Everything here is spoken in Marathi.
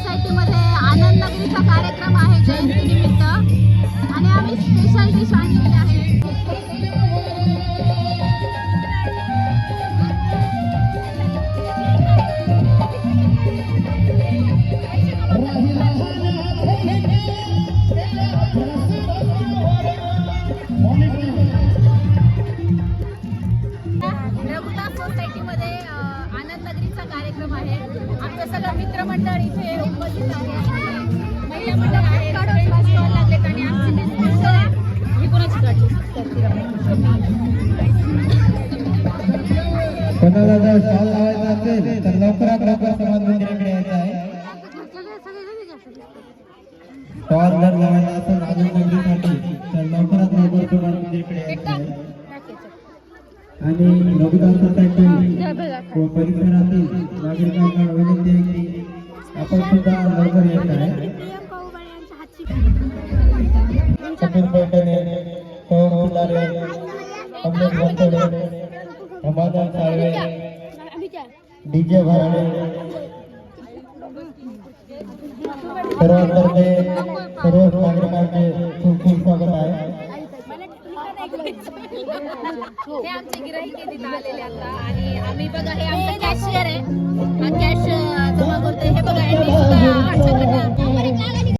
सोसायटीमध्ये आनंद नगरीचा कार्यक्रम आहे जयंती निमित्त आणि आम्ही स्पेशल डिश आणलेली आहे सोसायटीमध्ये आनंद नगरीचा कार्यक्रम आहे. आमचं सगळं मित्रमंडळ इथे उपस्थित आहे. आणि महिला मंडळ आहे. सगळे स्टॉल लागलेत आणि आमची जी स्टॉल आहे. ही कोणाची काढली कोणाला जर स्टॉल लावायचा असेल तर लवकरात लवकर समाज मंदिराकडे यायचं आहे. स्टॉल जर लावायचा असेल आनंद नगरीसाठी तर लवकरात लवकर समाज मंदिराकडे यायचं आहे. आणि लघुदान व परिसरातील नागरिकांना लवकर येत आहे पैठणे फुलारे अमोल साळवे डीजे भराडे सर्वांतर्फे सर्व नागरिकांचे खूप खूप स्वागत आहे हे आमचे गिराईक आलेले आता आणि आम्ही बघा हे आमचं कॅशियर आहे.